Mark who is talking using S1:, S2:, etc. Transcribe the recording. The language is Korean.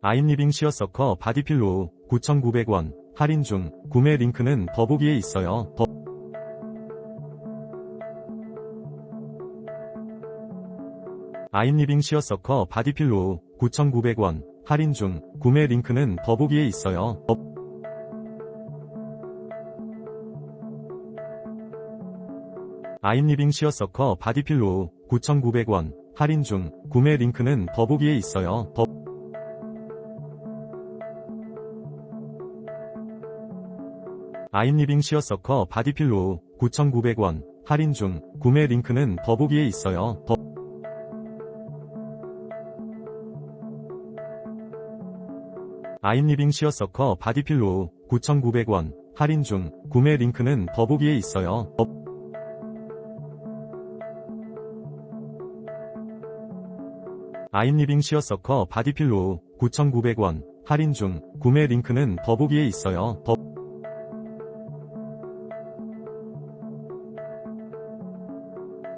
S1: 아임리빙 시어서커 바디필로우 9,900원 할인 중 구매 링크는 더보기에 있어요. 더- 아임리빙 시어서커 바디필로우 9,900원 할인 중 구매 링크는 더보기에 있어요. 더- 아임리빙 시어서커 바디필로우 9,900원 할인 중 구매 링크는 더보기에 있어요. 더- 아임리빙 시어서커 바디필로우 9,900원 할인 중 구매 링크는 더보기에 있어요. 더- 아임리빙 시어서커 바디필로우 9,900원 할인 중 구매 링크는 더보기에 있어요. 더- 아임리빙 시어서커 바디필로우 9,900원 할인 중 구매 링크는 더보기에 있어요. 더-